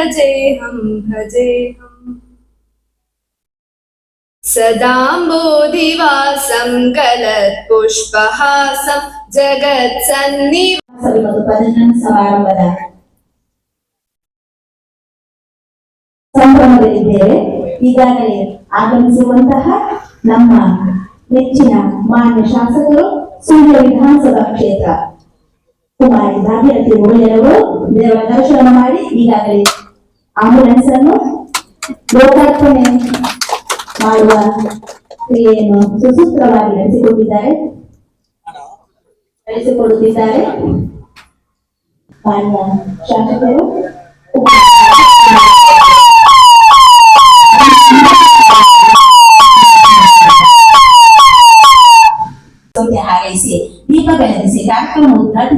भजेऽहं भजेऽहम् सदाम्बोधिवासं गलत्पुष्पहासं जगत्सन्निव ಸಭೆ ಮತ್ತು ಪದಜನ ಸಮಾರಂಭದ ಸಂಭ್ರಮದಲ್ಲಿದ್ದೇವೆ ಈಗಾಗಲೇ ಆಗಮಿಸಿರುವಂತಹ ನಮ್ಮ ನೆಚ್ಚಿನ ಮಾನ್ಯ ಶಾಸಕರು ಸುಳ್ಯ ವಿಧಾನಸಭಾ ಕ್ಷೇತ್ರ ಕುಮಾರಿ ಭಾಗ್ಯರಥಿ ಮುರುಳಿಯರವರು ದೇವರ ದರ್ಶನ ಮಾಡಿ ಈಗಾಗಲೇ ಆಂಬುಲೆನ್ಸ್ ಅನ್ನು ಲೋಕಾರ್ಪಣೆ ಮಾಡುವ ಕ್ರಿಯೆಯನ್ನು ಸುಸೂತ್ರವಾಗಿ ನಡೆಸಿಕೊಟ್ಟಿದ್ದಾರೆ ನಡೆಸಿಕೊಡುತ್ತಿದ್ದಾರೆ. ಮಾನ್ಯ ಶಾಸಕರು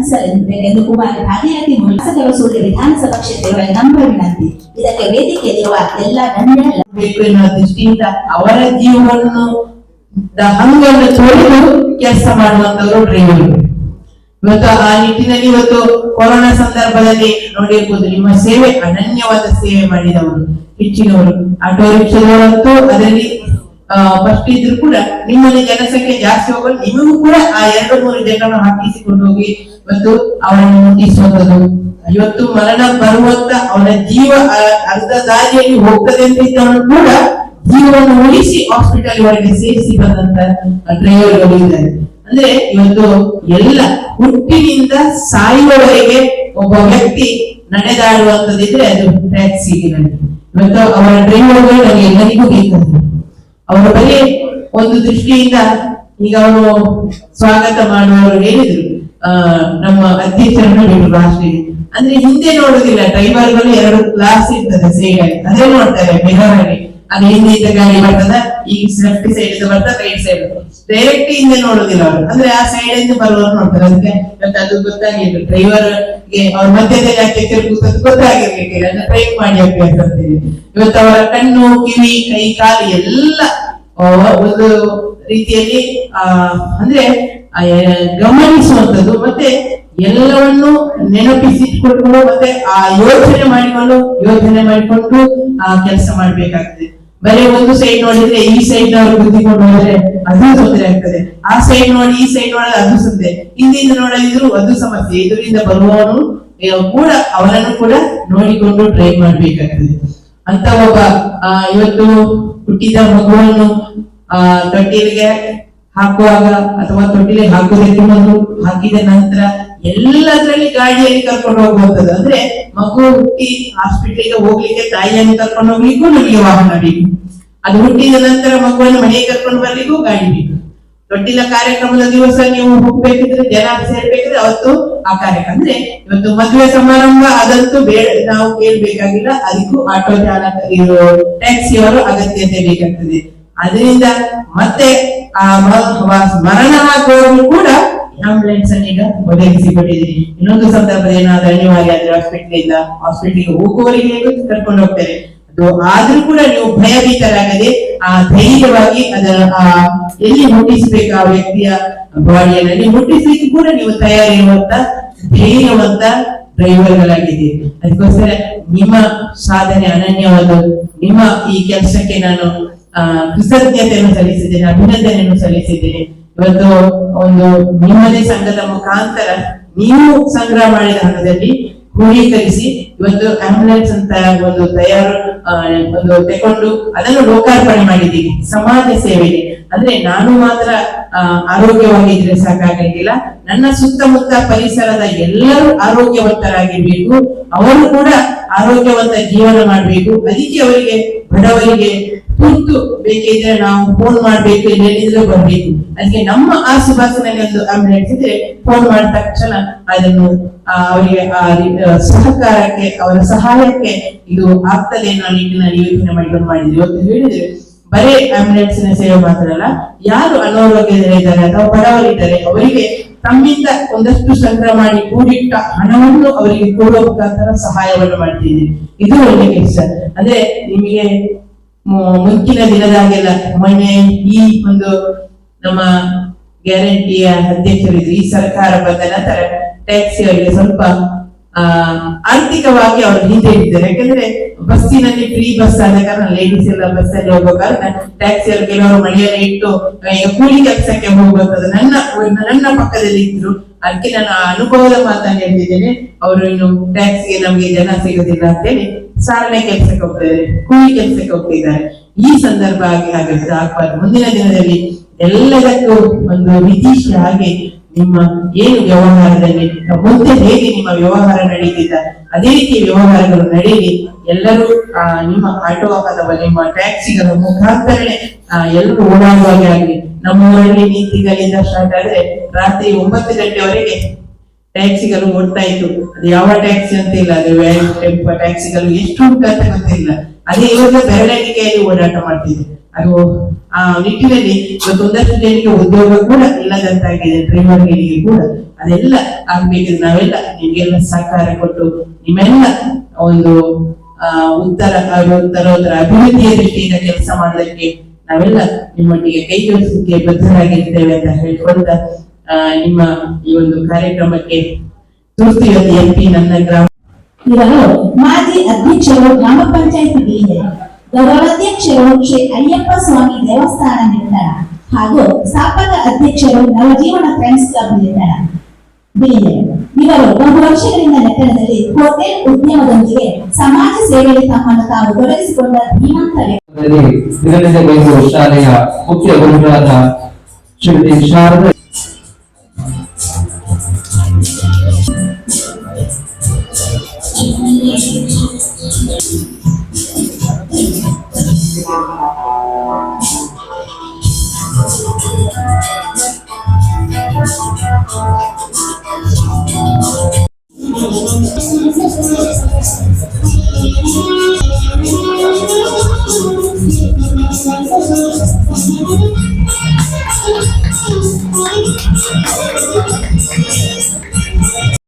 ಉದ್ಘಾಟಿಸಲೆಂದು ಕುಮಾರಿ ಭಾಗೀರಥಿ ಮುರುಳಿ ಶಾಸಕರು ಸೂರ್ಯ ವಿಧಾನಸಭಾ ಕ್ಷೇತ್ರಗಳ ನಂಬ ವಿನಂತಿ ಇದಕ್ಕೆ ವೇದಿಕೆಯಲ್ಲಿರುವ ಎಲ್ಲ ಗಣ್ಯ ಬೇಕು ಎನ್ನುವ ದೃಷ್ಟಿಯಿಂದ ಅವರ ಜೀವವನ್ನು ಹಂಗನ್ನು ತೊಳೆದು ಕೆಲಸ ಮಾಡುವಂತವರು ಡ್ರೈವರ್ ಇವತ್ತು ಆ ನಿಟ್ಟಿನಲ್ಲಿ ಇವತ್ತು ಕೊರೋನಾ ಸಂದರ್ಭದಲ್ಲಿ ನೋಡಿರ್ಬೋದು ನಿಮ್ಮ ಸೇವೆ ಅನನ್ಯವಾದ ಸೇವೆ ಮಾಡಿದವರು ಹೆಚ್ಚಿನವರು ಆಟೋ ರಿಕ್ಷಾದವರಂತೂ ಅದರಲ್ಲಿ ಫಸ್ಟ್ ಇದ್ರು ಕೂಡ ನಿಮ್ಮಲ್ಲಿ ಜನಸಂಖ್ಯೆ ಜಾಸ್ತಿ ಹೋಗಲು ನಿಮಗೂ ಕೂಡ ಆ ಎರಡು ಮೂರು ಜನರನ್ನು ಹಾಕಿಸಿಕೊಂಡು ಹೋಗಿ ಮತ್ತು ಅವರನ್ನು ಮುಟ್ಟಿಸುವಂತದ್ದು ಇವತ್ತು ಮರಣ ಬರುವಂತ ಅವನ ಜೀವ ಅರ್ಧ ದಾರಿಯಲ್ಲಿ ಹೋಗ್ತದೆ ಅಂತ ಇದ್ದವನು ಕೂಡ ಜೀವವನ್ನು ಉಳಿಸಿ ಹಾಸ್ಪಿಟಲ್ ಒಳಗೆ ಸೇರಿಸಿ ಬಂದಂತ ಡ್ರೈವರ್ಗಳು ಇದ್ದಾರೆ. ಅಂದ್ರೆ ಇವತ್ತು ಎಲ್ಲ ಹುಟ್ಟಿನಿಂದ ಸಾಯುವವರೆಗೆ ಒಬ್ಬ ವ್ಯಕ್ತಿ ನಡೆದಾಡುವಂತದಿದ್ರೆ ಅದು ಟ್ಯಾಕ್ಸಿ ಇವತ್ತು ಅವರ ಡ್ರೈವರ್ಗಳು ನನಗೆ ಎಲ್ಲರಿಗೂ ಬೇಕಾದ್ರು ಅವರ ಬಗ್ಗೆ ಒಂದು ದೃಷ್ಟಿಯಿಂದ ಈಗ ಅವರು ಸ್ವಾಗತ ಮಾಡುವವರು ಹೇಳಿದ್ರು. ನಮ್ಮ ಅಧ್ಯಕ್ಷರನ್ನು ಬಿಟ್ಟು ರಾಷ್ಟ್ರೀಯ ಅಂದ್ರೆ ಹಿಂದೆ ನೋಡುದಿಲ್ಲ ಡ್ರೈವರ್ಗಳು ಎರಡು ಕ್ಲಾಸ್ ಇರ್ತದೆ ಸೈಡ್ ಅದೇ ನೋಡ್ತಾರೆ, ಬೆಹರಲ್ಲಿ. ಅದು ಹಿಂದೆ ಇದ್ದ ಗಾಡಿ ಬರ್ತದ, ಈ ಲೆಫ್ಟ್ ಸೈಡ್ ಬರ್ತದೆ ರೈಟ್ ಸೈಡ್ ಡೈರೆಕ್ಟ್ ಹಿಂದೆ ನೋಡುದಿಲ್ಲ ಅವರು. ಅಂದ್ರೆ ಆ ಸೈಡ್ ಇಂದ ಬರುವವರು ನೋಡ್ತಾರೆ. ಅದಕ್ಕೆ ಮತ್ತೆ ಅದು ಗೊತ್ತಾಗಿಲ್ಲ ಡ್ರೈವರ್ಗೆ ಅವ್ರ ಮಧ್ಯದಲ್ಲಿ ಯಾಕೆ ತಿರುಗುತ್ತದೆ ಗೊತ್ತಾಗಿರ್ಲಿಕ್ಕೆ ಅದನ್ನ ಟ್ರೈ ಮಾಡಿ ಅಭ್ಯಾಸ ಇವತ್ತು ಅವರ ಕಣ್ಣು, ಕಿವಿ, ಕೈ, ಕಾಲು ಎಲ್ಲ ಒಂದು ರೀತಿಯಲ್ಲಿ, ಆ, ಅಂದ್ರೆ ಗಮನಿಸುವಂತದ್ದು ಮತ್ತೆ ಎಲ್ಲವನ್ನು ನೆನಪಿಸಿಟ್ಕೊಂಡು, ಮತ್ತೆ ಆ ಯೋಚನೆ ಮಾಡಿಕೊಂಡು ಯೋಚನೆ ಮಾಡಿಕೊಂಡು ಆ ಕೆಲಸ ಮಾಡ್ಬೇಕಾಗ್ತದೆ. ಬರೀ ಒಂದು ಸೈಡ್ ನೋಡಿದ್ರೆ ಈ ಸೈಡ್ ನವರು ಬುದ್ಧಿಕೊಂಡು ಹೋದ್ರೆ ಅದು ತೊಂದರೆ ಆಗ್ತದೆ. ಆ ಸೈಡ್ ನೋಡಿ, ಈ ಸೈಡ್ ನೋಡಿದ್ರೆ ಅದು ತೊಂದರೆ ಹಿಂದಿಂದ ನೋಡದಿದ್ರು ಅದು ಸಮಸ್ಯೆ. ಇದರಿಂದ ಬರುವವನು ಕೂಡ ಅವರನ್ನು ಕೂಡ ನೋಡಿಕೊಂಡು ಟ್ರೈ ಮಾಡ್ಬೇಕಾಗ್ತದೆ. ಅಂತ ಒಬ್ಬ ಇವತ್ತು ಹುಟ್ಟಿದ ಮಗುವನ್ನು, ಆ ತೊಟ್ಟಿಲಿಗೆ ಹಾಕುವಾಗ ಅಥವಾ ತೊಟ್ಟಿಲೆ ಹಾಕುವುದಕ್ಕೆ ಮೊದಲು ಹಾಕಿದ ನಂತರ ಎಲ್ಲದರಲ್ಲಿ ಗಾಡಿಯಲ್ಲಿ ಕರ್ಕೊಂಡು ಹೋಗುವಂತದ್ದು ಅಂದ್ರೆ ಮಗು ಹುಟ್ಟಿ ಹಾಸ್ಪಿಟ್ಲಿಗೆ ಹೋಗ್ಲಿಕ್ಕೆ ತಾಯಿಯನ್ನು ಕರ್ಕೊಂಡು ಹೋಗ್ಲಿಕ್ಕೂ ನಮಗೆ ವಾಹನ ಬೇಕು. ಅದು ಹುಟ್ಟಿದ ನಂತರ ಮಗುವನ್ನು ಮನೆಗೆ ಕರ್ಕೊಂಡು ಬರ್ಲಿಕ್ಕೂ ಗಾಡಿ ಬೇಕು. ತೊಟ್ಟಿಲ ಕಾರ್ಯಕ್ರಮದ ದಿವಸ ನೀವು ಹೋಗ್ಬೇಕಿದ್ರೆ, ಜನ ಸೇರ್ಬೇಕಿದ್ರೆ ಅವತ್ತು ಆ ಕಾರ್ಯಕ್ರಮ. ಅಂದ್ರೆ ಇವತ್ತು ಮದುವೆ ಸಮಾರಂಭ, ಅದಂತೂ ಬೇಡ, ನಾವು ಕೇಳ್ಬೇಕಾಗಿಲ್ಲ. ಅದಕ್ಕೂ ಆಟೋ ಚಾಲಕ ಇರೋ ಟ್ಯಾಕ್ಸಿ ಅವರು ಅಗತ್ಯತೆ ಬೇಕಾಗ್ತದೆ ಅದರಿಂದ ಮತ್ತೆ ಆ ಸ್ಮರಣಾ ಆಗುವವರು ಕೂಡ ಆಂಬುಲೆನ್ಸ್ ಅನ್ನು ಈಗ ಒದಗಿಸಿಕೊಟ್ಟಿದ್ದೀರಿ. ಇನ್ನೊಂದು ಸಂದರ್ಭದಲ್ಲಿ ಏನಾದ್ರೂ ಅನಿವಾರ್ಯ ಆದ್ರೆ ಹಾಸ್ಪಿಟಲ್ ಇಂದ ಹಾಸ್ಪಿಟಲ್ಗೆ ಹೋಗುವವರಿಗೆ ಕರ್ಕೊಂಡು ಹೋಗ್ತಾರೆ? ಅದು ಆದ್ರೂ ಕೂಡ ನೀವು ಭಯಭೀತರಾಗದೆ, ಆ ಧೈರ್ಯವಾಗಿ ಅದರ ಆ, ಎಲ್ಲಿ ಮುಟ್ಟಿಸ್ಬೇಕು ಆ ವ್ಯಕ್ತಿಯ ಬಾಡಿಯಲ್ಲಿ ಮುಟ್ಟಿಸ್ಲಿಕ್ಕೆ ಕೂಡ ನೀವು ತಯಾರಿರುವಂತ, ಧೈರ್ಯವಂತ ಡ್ರೈವರ್ಗಳಾಗಿದ್ದೀರಿ. ಅದಕ್ಕೋಸ್ಕರ ನಿಮ್ಮ ಸಾಧನೆ ಅನನ್ಯವಾದ ನಿಮ್ಮ ಈ ಕೆಲಸಕ್ಕೆ ನಾನು ಕೃತಜ್ಞತೆಯನ್ನು ಸಲ್ಲಿಸಿದ್ದೇನೆ, ಅಭಿನಂದನೆಯನ್ನು ಸಲ್ಲಿಸಿದ್ದೇನೆ. ಇವತ್ತು ಒಂದು ನಿಮ್ಮದೇ ಸಂಘದ ಮುಖಾಂತರ ನೀವು ಸಂಗ್ರಹ ಮಾಡಿದ ಹಣದಲ್ಲಿ ಕ್ರೋಢೀಕರಿಸಿ ಇವತ್ತು ಆಂಬುಲೆನ್ಸ್ ಅಂತ ಒಂದು ತಯಾರು ಒಂದು ತಗೊಂಡು ಅದನ್ನು ಲೋಕಾರ್ಪಣೆ ಮಾಡಿದ್ದೀವಿ. ಸಮಾಜ ಸೇವೆಗೆ. ಅಂದ್ರೆ ನಾನು ಮಾತ್ರ ಆರೋಗ್ಯವಾಗಿದ್ರೆ ಸಾಕಾಗಂಗಿಲ್ಲ ನನ್ನ ಸುತ್ತಮುತ್ತ ಪರಿಸರದ ಎಲ್ಲರೂ ಆರೋಗ್ಯವಂತರಾಗಿರ್ಬೇಕು. ಅವರು ಕೂಡ ಆರೋಗ್ಯವಂತ ಜೀವನ ಮಾಡಬೇಕು. ಅದಕ್ಕೆ ಅವರಿಗೆ, ಬಡವರಿಗೆ ತುರ್ತು ಬೇಕಿದ್ರೆ ನಾವು ಫೋನ್ ಮಾಡ್ಬೇಕು ಎಲ್ಲಿಂದಲೂ ಬರ್ಬೇಕು. ಅದಕ್ಕೆ ನಮ್ಮ ಆಸುಪಾಸಿನಲ್ಲಿ ಒಂದು ಆಂಬುಲೆನ್ಸ್ ಇದ್ರೆ ಫೋನ್ ಮಾಡಿದ ತಕ್ಷಣ ಅದನ್ನು ಅವರಿಗೆ, ಆ ಸಹಕಾರಕ್ಕೆ, ಅವರ ಸಹಾಯಕ್ಕೆ ಇದು ಆಗ್ತದೆ ಅನ್ನೋ ನಿಟ್ಟಿನಲ್ಲಿ ಯೋಚನೆ ಮಾಡಿಕೊಂಡು ಮಾಡಿದ್ವಿ. ಇವತ್ತು ಹೇಳಿದ್ರೆ ಬರೀ ಆಂಬುಲೆನ್ಸ್ ಸೇವೆ ಮಾತ್ರ ಅಲ್ಲ ಯಾರು ಅನಾರೋಗ್ಯದಲ್ಲಿದ್ದಾರೆ ಅಥವಾ ಬಡವರಿದ್ದಾರೆ ಅವರಿಗೆ ತಮ್ಮಿಂದ ಒಂದಷ್ಟು ಸಂಗ್ರಹ ಮಾಡಿ ಕೂಡಿಟ್ಟ ಹಣವನ್ನು ಅವರಿಗೆ ಕೊಡುವ ಮುಖಾಂತರ ಸಹಾಯವನ್ನು ಮಾಡ್ತಿದ್ದೀವಿ ಇದು ಒಂದು ಕೆಲಸ. ಅಂದ್ರೆ ನಿಮಗೆ ಮುಂಚಿನ ದಿನದಾಗೆಲ್ಲ ಮೊನ್ನೆ ಈ ಒಂದು ನಮ್ಮ ಗ್ಯಾರಂಟಿಯ ಅಧ್ಯಕ್ಷರಿದ್ರು ಈ ಸರ್ಕಾರ ಬಂದ ನಂತರ ಟ್ಯಾಕ್ಸಿ ಅವರಿಗೆ ಸ್ವಲ್ಪ ಆ, ಆರ್ಥಿಕವಾಗಿ ಅವರು ಹಿಂದೆ ಇದ್ದಾರೆ ಯಾಕಂದ್ರೆ ಬಸ್ಸಿನಲ್ಲಿ ಫ್ರೀ ಬಸ್ ಆದ ಕಾರಣ ಲೇಡೀಸ್ ಎಲ್ಲ ಬಸ್ ಅಲ್ಲಿ ಹೋಗೋ ಕಾರಣ ಟ್ಯಾಕ್ಸಿ ಅಲ್ಲಿ ಕೆಲವರು ಮಳೆಯಲ್ಲಿ ಇಟ್ಟು ಈಗ ಕೂಲಿ ಕೆಲಸಕ್ಕೆ ಹೋಗುವಂತದ್ದು ನನ್ನ ನನ್ನ ಪಕ್ಕದಲ್ಲಿ ಇದ್ರು. ಅದಕ್ಕೆ ನಾನು ಆ ಅನುಭವದ ಮಾತನ್ನು ಹೇಳ್ತಿದ್ದೇನೆ. ಅವರು ಇನ್ನು ಟ್ಯಾಕ್ಸಿಗೆ ನಮಗೆ ಜನ ಸಿಗುದಿಲ್ಲ ಅಂತೇಳಿ ಸಾರಣೆ ಕೆಲಸಕ್ಕೆ ಹೋಗ್ತಿದ್ದಾರೆ, ಕೂಲಿ ಕೆಲಸಕ್ಕೆ ಹೋಗ್ತಿದ್ದಾರೆ. ಈ ಸಂದರ್ಭ ಆಗಿ ಹಾಗೆ ಮುಂದಿನ ದಿನದಲ್ಲಿ ಎಲ್ಲದಕ್ಕೂ ಒಂದು ವಿಧಿಶಿ ಹಾಗೆ ನಿಮ್ಮ ಏನು ವ್ಯವಹಾರದಲ್ಲಿ ಮುಂದೆ ಹೇಗೆ ನಿಮ್ಮ ವ್ಯವಹಾರ ನಡೀತಿದ್ದ ಅದೇ ರೀತಿ ವ್ಯವಹಾರಗಳು ನಡೀಲಿ ಎಲ್ಲರೂ ನಿಮ್ಮ ಆಟೋ ಅಥವಾ ನಿಮ್ಮ ಟ್ಯಾಕ್ಸಿಗಳ ಮುಖಾಂತರನೇ ಎಲ್ಲರೂ ಓಡಾಡುವಾಗೆ ಆಗಲಿ. ನಮ್ಮೂರಲ್ಲಿ ನೀತಿಗಳಿಂದ ಸ್ಟಾರ್ಟ್ ಆದ್ರೆ ರಾತ್ರಿ ಒಂಬತ್ತು ಗಂಟೆವರೆಗೆ ಟ್ಯಾಕ್ಸಿಗಳು ಓಡ್ತಾ ಇತ್ತು. ಅದು ಯಾವ ಟ್ಯಾಕ್ಸಿ ಅಂತ ಇಲ್ಲ, ಅದು ವ್ಯಾನ್, ಟೆಂಪ ಟ್ಯಾಕ್ಸಿಗಳು ಎಷ್ಟು ಉಂಟು ಅಂತ ಗೊತ್ತಿಲ್ಲ. ಅದೇ ಇವಾಗ ಬೆರಳಿಕೆಯಲ್ಲಿ ಓಡಾಟ ಮಾಡ್ತಿದ್ದೆ ಅದು ಆ, ನಿಟ್ಟಿನಲ್ಲಿ ಒಂದಷ್ಟು ಜನರಿಗೆ ಉದ್ಯೋಗ ಕೂಡ ಇಲ್ಲದಂತಾಗಿದೆ ಡ್ರೈವರ್ಗಳಿಗೆ ಕೂಡ. ಅದೆಲ್ಲ ಆಗ್ಬೇಕಿದ್ರೆ ನಾವೆಲ್ಲ ನಿಮ್ಗೆಲ್ಲ ಸಹಕಾರ ಕೊಟ್ಟು ನಿಮ್ಮೆಲ್ಲ ಒಂದು ಉತ್ತರ, ಹಾಗೂ ಉತ್ತರೋತ್ತರ ಅಭಿವೃದ್ಧಿಯ ದೃಷ್ಟಿಯಿಂದ ಕೆಲಸ ಮಾಡೋದಕ್ಕೆ ನಾವೆಲ್ಲ ನಿಮ್ಮೊಟ್ಟಿಗೆ ಕೈ ಜೋಡಿಸಲಿಕ್ಕೆ ಬದ್ಧರಾಗಿರ್ತೇವೆ ಅಂತ ಹೇಳ್ಕೊಳ್ತಾ ನಿಮ್ಮ ಈ ಒಂದು ಕಾರ್ಯಕ್ರಮಕ್ಕೆ ತುರ್ತು ನನ್ನ ಗ್ರಾಮ ಇವರು ಮಾಜಿ ಅಧ್ಯಕ್ಷರು ಗ್ರಾಮ ಪಂಚಾಯತ್ ಬೀದೆ ಗೌರವಾಧ್ಯಕ್ಷರು ಶ್ರೀ ಅಯ್ಯಪ್ಪ ಸ್ವಾಮಿ ದೇವಸ್ಥಾನ ನಿರ್ಧಾರ ಹಾಗೂ ಸ್ಥಾಪಕ ಅಧ್ಯಕ್ಷರು ನವಜೀವನ ಫ್ರೆಂಡ್ಸ್ ಕ್ಲಬ್ ಬೀದೆ ಇವರು ಬಹು ವರ್ಷಗಳಿಂದ ನೆಟ್ಟಣದಲ್ಲಿ ಹೋಟೆಲ್ ಉದ್ಯಮದೊಂದಿಗೆ ಸಮಾಜ ಸೇವೆಯಲ್ಲಿ ತಮ್ಮನ್ನು ತಾವು ತೊಡಗಿಸಿಕೊಂಡ ಧೀಮಂತ ಶಾಲೆಯ ಮುಖ್ಯ ಗುರುಗಳಾದ ಶಾರದಾ. Thank you.